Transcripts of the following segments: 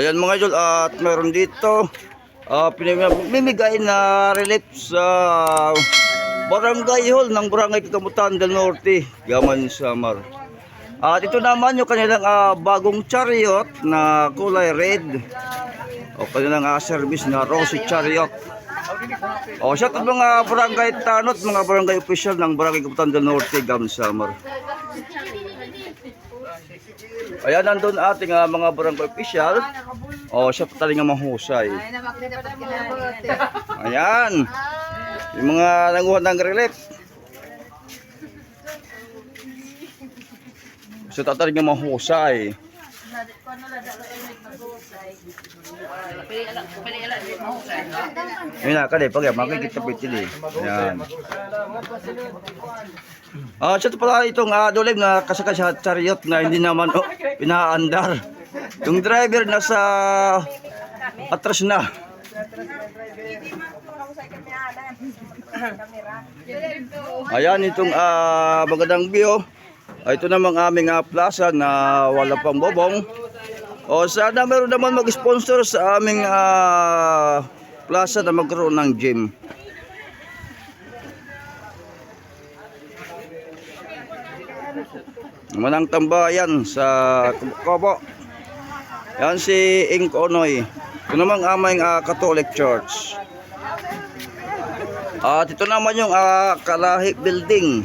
Ayan mga idol, at meron dito uh, pinamimigay na relief sa barangay hall ng Barangay Kakamutan del Norte, Gaman Samar. At ito naman yung kanilang ah, bagong chariot na kulay red. O kanilang ah, service na Rosy Chariot. O siya mga barangay tanot, mga barangay official ng Barangay Kakamutan del Norte, Gaman Samar. Ayan, nandun ating ah, mga barangay official. O, siya pa talaga mahusay. Pa. Ayan. Yung mga nanguha ng relief. So, talaga mahusay. Ayun na, kali, pag makikita po ito Ayan. Ah, siya pala itong uh, dulim na kasakay sa chariot na hindi naman oh, pinaandar. Yung driver nasa atras na. Ayan itong ah, magandang view. Ah, ito namang aming ah, plaza na wala pang bobong. O sana meron naman mag-sponsor sa aming ah, plaza na magkaroon ng gym. Manang tambayan sa Kobo. Yan si Ink Onoy. Ito namang aming ah, Catholic Church. At ito naman yung ah, Kalahi Building.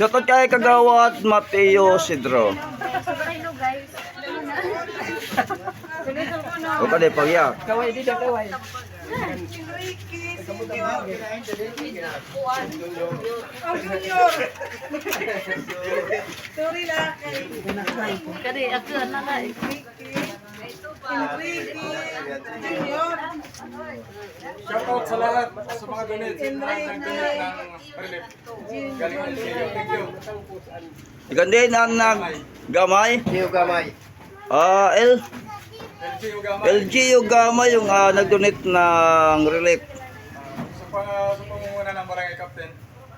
Shoutout kay Kagawad Mateo Sidro. O ka de pagya. Kaway dito, kaway. Sorry lang. Kadi, ako na na. Enrique. Junior. Shoutout sa lahat sa mga donate sa. Galing ng Chile. Thank you. Igandin ang nag gamay. Ah, L LG Ugama. LGU Gama yung ah, nag-donate ng relief. Sa, pang, sa pangunguna ng barangay captain.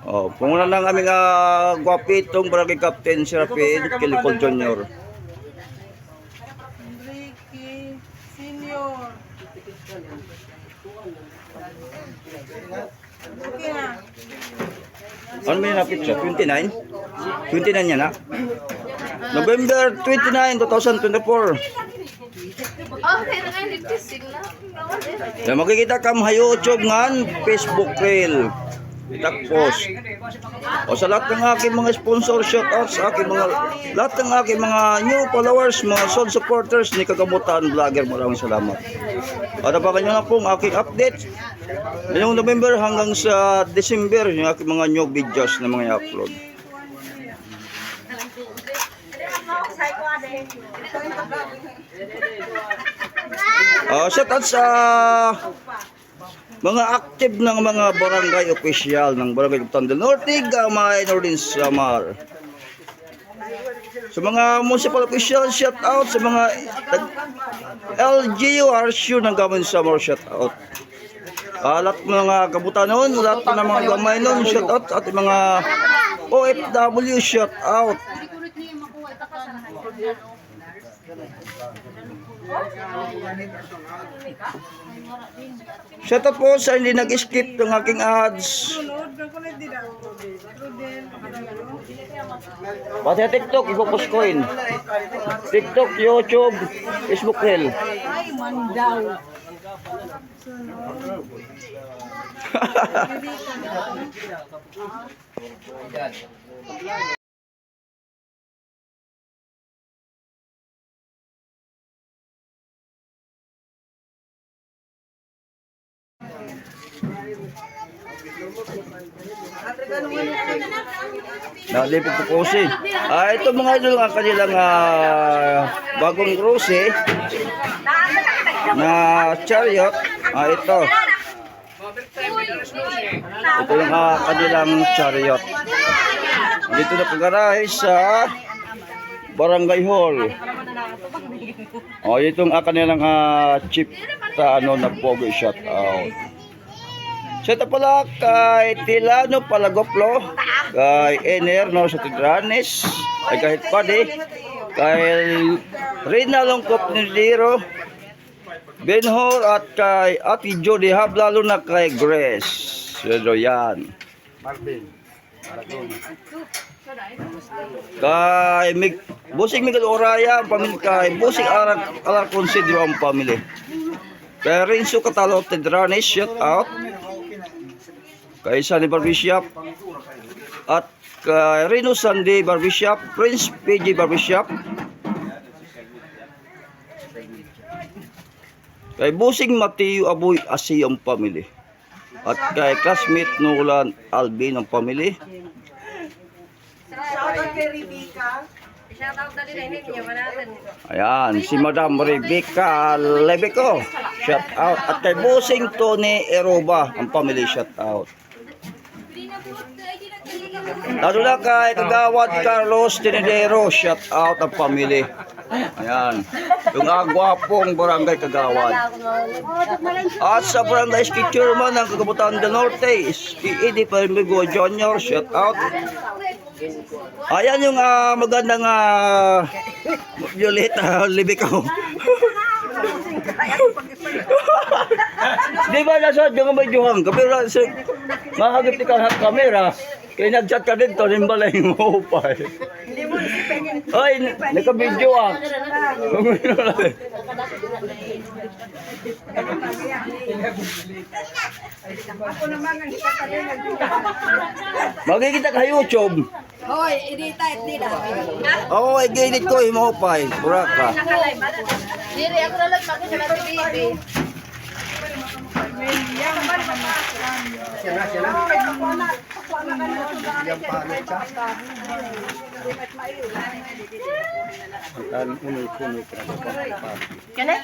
Oh, pumuna ng aming uh, gwapitong barangay captain si Rapid Kilikol Jr. Enrique. Senior. Okay na. Ano may napit siya? 29? 29 yan na? November 29, 2024. Na makikita kam YouTube ngan Facebook reel. Tapos o sa lahat ng aking mga sponsor shout sa aking mga lahat ng aking mga new followers, mga soul supporters ni Kagamutan Vlogger, maraming salamat. At abangan nyo na po ang aking update ngayong November hanggang sa December yung aking mga new videos na mga i-upload. Uh, shout out sa mga active ng mga barangay official ng Barangay Kapitan del Norte, Gamay, Nordin Samar. Sa mga municipal official, shout out sa mga LGU RSU ng Gamay Samar, shout out. Uh, lahat mga kabutan noon, lahat ng mga gamay noon, shout out. At mga OFW, shout out. Shout out po sa hindi nag-skip ng aking ads. Pati sa TikTok, ipopost ko yun. TikTok, YouTube, Facebook Reel. Ay, mandaw. Dali po po kasi. Ah, ito mga idol ang kanilang ah, bagong rose na chariot. Ah, ito. Ito yung ah, kanilang chariot. Dito na pagarahe sa Barangay Hall. Oh, itong ah, kanilang ah, chip sa ano na pogo shout out. Shout out pala kay Tilano Palagoplo, kay Ener no sa Tigranes, ay kahit padi, kay Rina Longkop Nidiro, Benhor at kay Ate Jody Hab, lalo na kay Grace. Yun yan. Marvin. Kay Mig Busing Miguel Oraya, ang pamilya kay Busing Arar Alar Considero ang pamilya. Kay Renzo Catalo Tedranes, shout out. Kay Sunny Barbershop. At kay Reno Sandy Barbershop, Prince PG Barbershop. Kay Busing Mateo Aboy Asi ang pamilya. At kay classmate Nolan Alvin ang pamilya. Shoutout kay Rebecca. Ayan, si Madam Rebecca Lebeco. Shout out. At kay Busing Tony Eroba, ang family shout out. Lalo na kay Kagawad Carlos Tinedero, shout out ang family. Ayan, yung agwapong barangay Kagawad. At sa barangay ski chairman ng Kagabutan del Norte, Ski Edi Permigo Jr., shout out. Ayan yung ah, magandang uh, Violeta Libico. Di ba nasa yung juhang kamera sa mahagip ni ka kamera nag-chat ka dito rin bala yung upay. Ay, naka-video ah. Ako naman ang hikatarin ng Magkikita ka YouTube. Hoy, edita, edita. Oo, oh, i-edit ko yung upay. Pura ka. Diri ako na lang makita na si baby. Kana?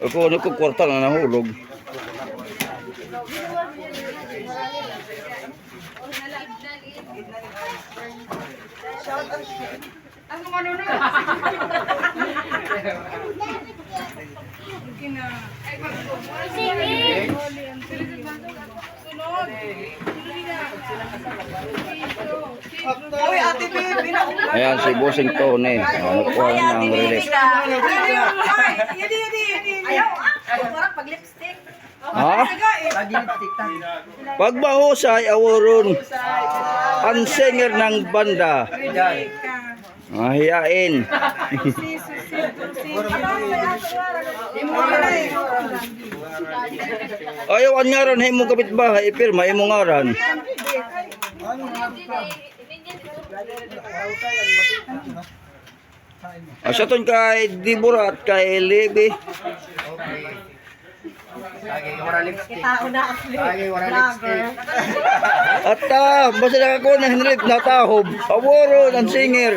Ako ano ko kwarta na nahulog. Hoy, ate baby, na Ayan, si Bossing Tony. Ano po ng relief. Yedi, yedi, yedi. Ayaw, ah. Parang pag-lipstick. Ha? Pag mahusay, aworon. Ang singer ng banda. Mahiyain. Ayaw ang ngaran, hay mo kapitbahay, ipirma, imo ngaran. Asaton kay Dibura at kay Levi. At ah, basta nakako na Henrik natahob. Aworo ng singer.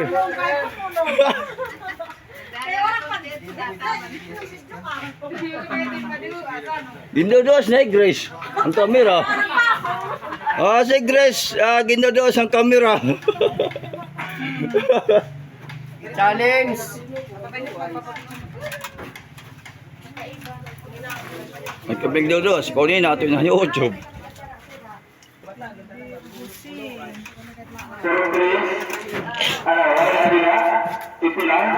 Gindodos na Grace. Ang kamera. Ah, si Grace, ah, gindodos ang kamera. Challenge! Nagkabig dodos, kunin natin na YouTube. Ano, wala na nila, ipilang,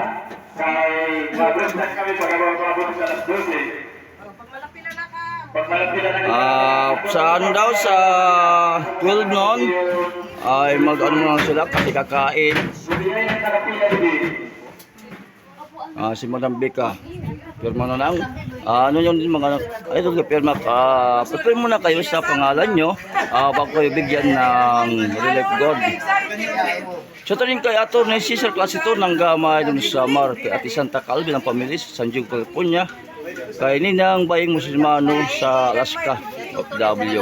kay mabrosan kami pagkabawa mabot sa alas 12. Pag malapila na Ah, saan daw sa 12 noon ay mag-ano lang sila kasi kakain. Ah, si Madam Beka. Pirma na lang. Ah, ano yun din mga ay ito pirma ah, uh, muna kayo sa pangalan nyo ah, bago kayo bigyan ng Relief God. So ito rin kay Ato na Cesar Class ito ng gamay dun sa Mar kay Ate Santa Calvin ng pamilya sa San Diego, California. Kay Ninang Baying Musulmano sa Alaska, OFW.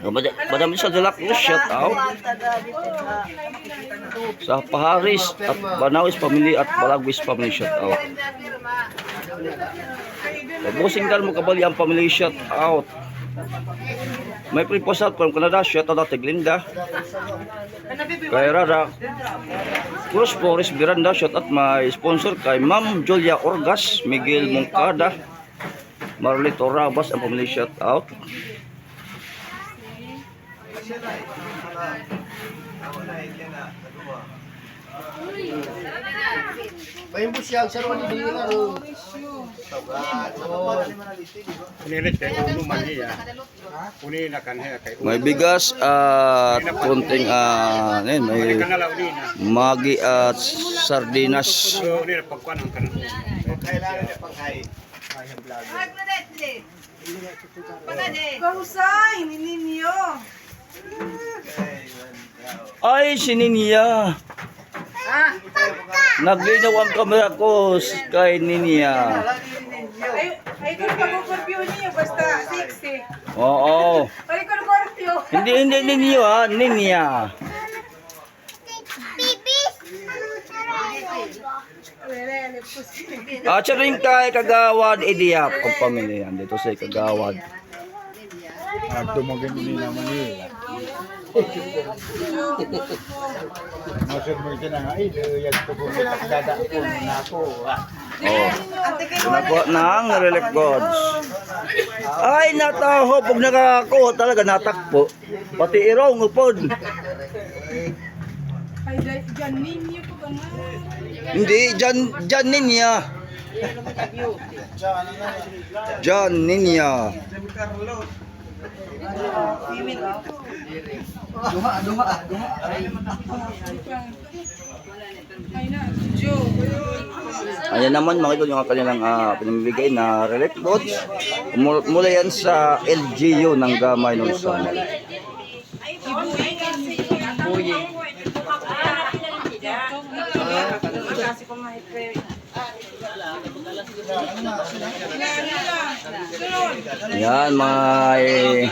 Madam madam sa Dela shout out. Sa Paharis at Banawis Family at Balagwis Family, shout out. Busing dal mo kabali ang family, shout out. May proposal from Canada, shout out at Glinda. Kay Rara Cruz Flores Miranda, shout out my sponsor kay Ma'am Julia Orgas, Miguel Moncada, Marlito Rabas ang pamili shout out. Bayan mo siya, sa ron, hindi na ron. Punilit kay ulo man niya. Uni na kanhe kay ulo. May bigas at konting ah, yun, may na. magi at sardinas. Uni na pagkuan ang kanang. Kailangan niya pangkain. Nininyo. Ay, si Ninia. Naglinaw ang kamera ko kay Ninia. Ay, ay kung pag-curfew niyo, basta 60. Oo. Ay, kung curfew. Hindi, hindi Ninyo ha, Ninia. At siya rin kay Kagawad Idiyap ang pamilya dito sa Kagawad. Tumagin ni na Manila. Masud mo ito na nga, ay, yan ko kung dada ko na ako. Oh. Nakuha ng relief goods. Ay, nataho. Pag nakakuha talaga, natakpo. Pati irong upod. Ay, dyan- ninyo po ganun. Hindi, dyan, dyan ninya. Dyan ninya. Ay na, Joe. Ayan naman mga idol yung kanilang uh, pinamibigay na goods. Mul- Mula yan sa LGU ng Gamay Luzon. Kasi kung mahit Yan, may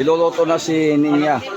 iluluto na si Ninya.